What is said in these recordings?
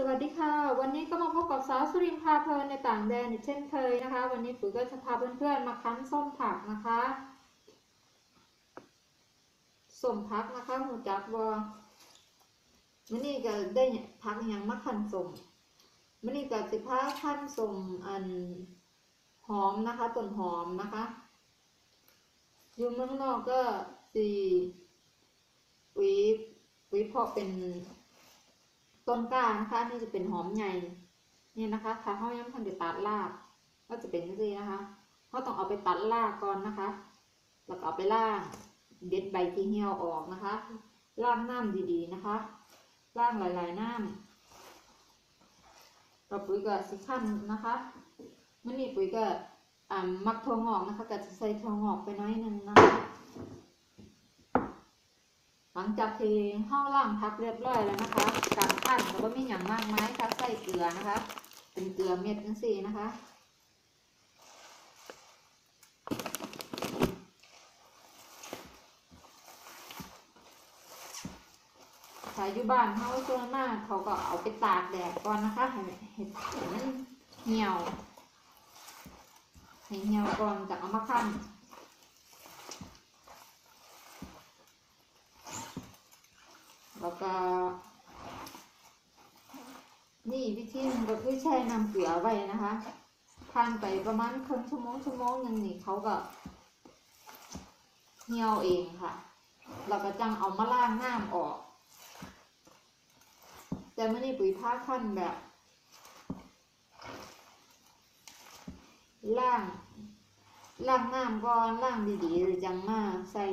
สวัสดีค่ะ วันนี้ก็มาพบกับสาวสุรินทร์พาเพลินในต่างแดนเช่นเคยนะคะ วันนี้ปุ๋ยก็จะพาเพื่อนๆมาคั้นส้มผักนะคะส้มผักนะคะหูจักบอมันนี่ก็ได้ผักอย่างมะขันส้มมันนี่ก็สิพาขั้นส้มอันหอมนะคะต้นหอมนะคะอยู่เมืองนอกก็สีปุ๋ยปุ๋ยเพาะเป็น ต้นกล้านะคะนี่จะเป็นหอมใหญ่นี่นะคะ ถ้าเขายังทันได้ตัดรากก็จะเป็นนี่นะคะเขาต้องเอาไปตัดรากก่อนนะคะ แล้วก็เอาไปล่างเด็ดใบที่เหี่ยวออกนะคะล่างน้ำดีๆนะคะล่างหลายๆน้ำเราปุ๋ยก็สิขั้นนะคะมันนี่ปุ๋ยก็อ่ามักถั่วงอกนะคะก็จะใส่ถั่วงอกไปน้อยนึงนะคะหลังจากที่ห้าล่างพักเรียบร้อยแล้วนะคะกา ปั้นก็ไม่มีอย่างมากมายค่ะใส่เกลือนะคะ เป็นเกลือเม็ดจังสี่นะคะถ้าอยู่บ้านเขาส่วนมากเขาก็เอาไปตากแดดก่อนนะคะให้เห็ดมันเหี่ยวให้เหี่ยวก่อนจะเอามาขั้นแล้วก็ นี่วิธีหนึงก็คือแช่น้ำเกลือไว้นะคะผ่านไปประมาณครึ่งชั่วโมงชั่วโมงหนึ่งนี่เขาก็เหี่ยวเองค่ะ เราก็จังเอามาล้างน้ำออก แต่ไม่ได้ปุ๋ยผ้าขั้นแบบล่างล่างน้ำก่อนล่างดีๆจังมาใส่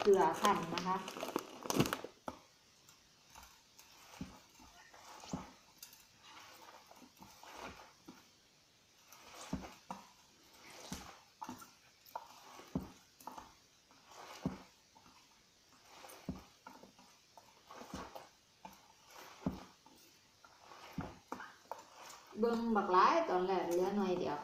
เกลือขั้นนะคะ เบิ่งบักหลายตอนแรกเหลือหน่อยเดียว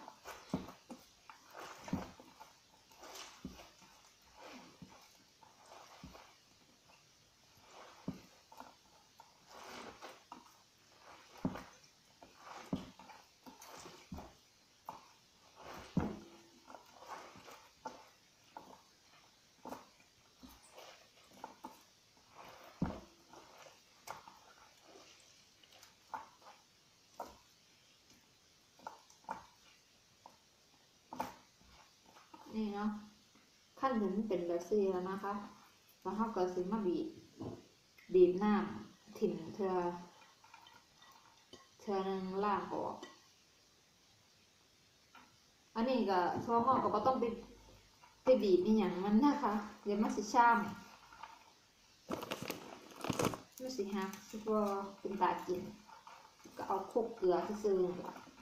นี่เนาะขั้นถึงเป็นแบบซี่แล้วนะคะแล้วเขาก็ซื้อมาบีบบีบน้ำถิ่นเธอเธอนึงล่างออกอันนี้ก็ทั่วงอกก็บ่ต้องไปไปบีบนี่อย่างมันนะคะเดี๋ยวมันสิช้ำมันสิฮักสิบ่เป็นตากิน ก็เอาคลุกเกลือซื่อๆ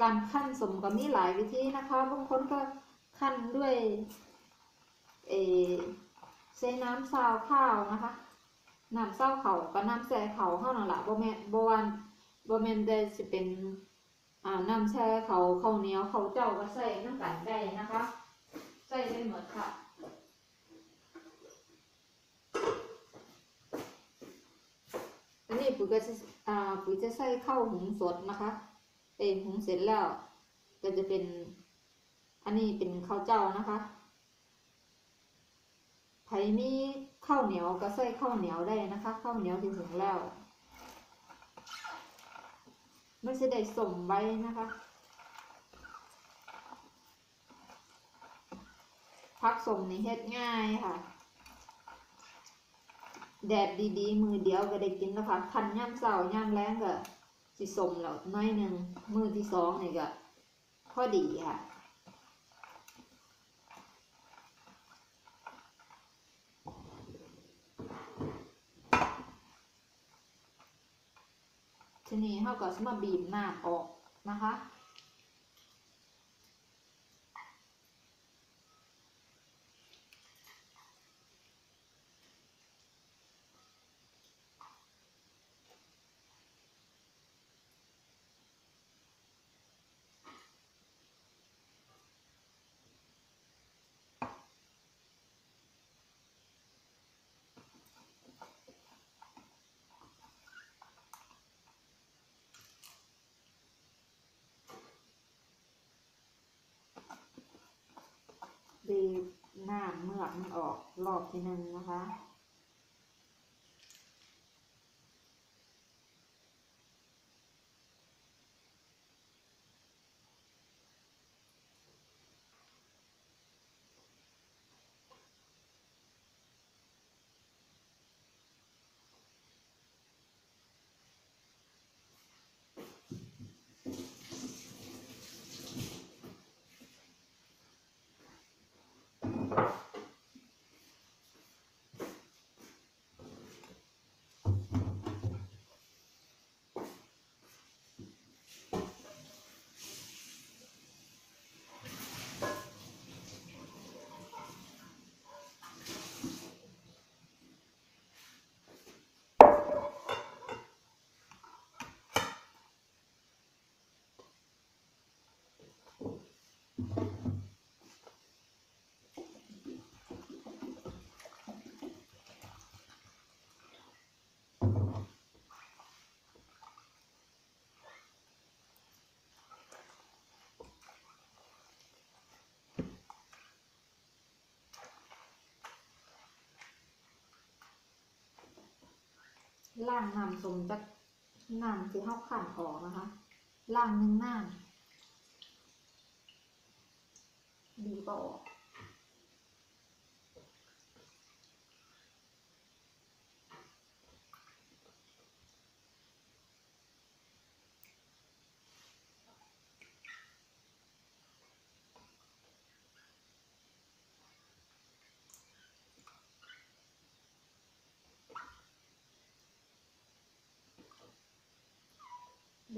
การขั้นสมก็มีหลายวิธีนะคะบางคนก็ขั้นด้วยเอใช้น้ำซาวข้าวนะคะน้ำซาวเขากับน้ำแช่เขาเท่านั้นละบ่แม่นบ่วันโบ่แมนได้สิเป็นอ่าน้ำแช่เขาข้าวเหนียวข้าเจ้าก็ใส่น้ำกันได้นะคะใส่ได้หมดค่ะอันนี้ปุ๋ยก็จะอ่าปุ๋ยจะใส่ข้าวหุงสดนะคะ เองหุงเสร็จแล้วก็จะเป็น อันนี้เป็นข้าวเจ้านะคะไผ่มีข้าวเหนียวก็ใส่ข้าวเหนียวได้นะคะข้าวเหนียวที่หุงแล้วไม่ใช่ได้สมไว้นะคะพักสมนี่เฮ็ดง่ายค่ะ แดดดีๆ มือเดียวก็ได้กินแล้วค่ะคันย่ำเสาร์ย่ำแรงก็ สิสมแล้วน้อยหนึ่งมือที่สองนี่ก็พอดีค่ะทีนี้เขาก็สมาบีบหน้าออกนะคะ กรอบที่หนึ่งนะคะ ล่างน้ำสมจากน้ำที่เขาขันออกนะคะ ล่างหนึ่งน้ำดีก็ออก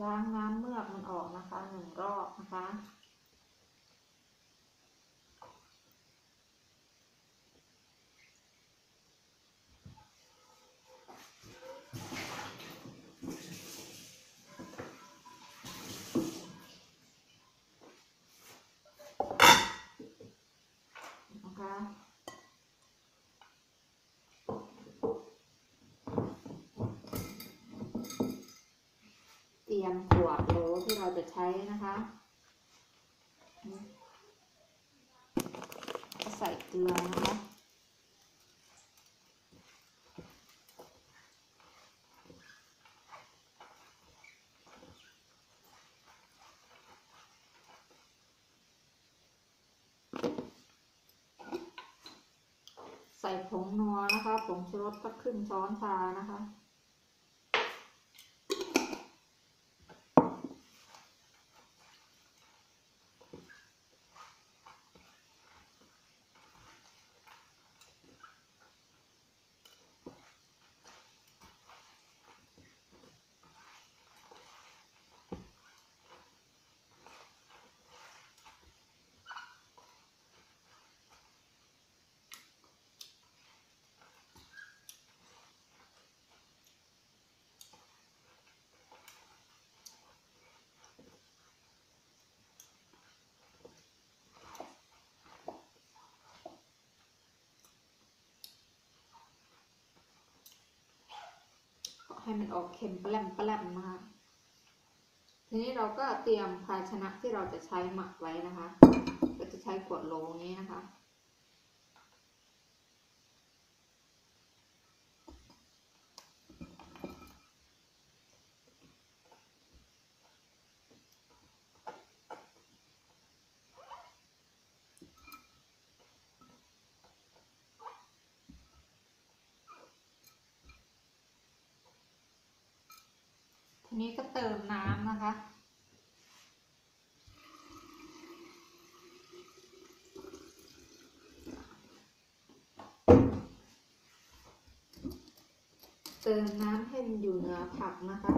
ล้างน้ำเมือกมันออกนะคะหนึ่งรอบนะคะ นะคะ เตรี ยมขวดโหลที่เราจะใช้นะคะ ใส่เกลือนะคะใส่ผงนัวนะคะ ผงชูรสก็ครึ่งช้อนชานะคะ ให้มันออกเค็มแปลมแปร่มนะคะทีนี้เราก็เตรียมภาชนะที่เราจะใช้หมักไว้นะคะ ก็จะใช้ขวดโหลนี้นะคะ นี้ก็เติมน้ำนะคะ เติมน้ำให้มันอยู่เหนือผักนะคะ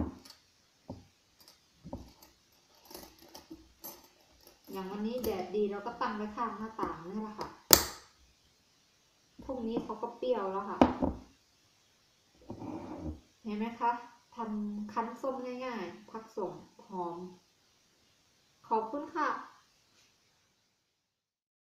อย่างวันนี้แดดดีเราก็ตั้งไว้ข้างหน้าต่างนี่แหละค่ะ พรุ่งนี้เขาก็เปรี้ยวแล้วค่ะ เห็นไหมคะ ทำคั้นส้มง่ายๆ พักส่งหอม ขอบคุณค่ะ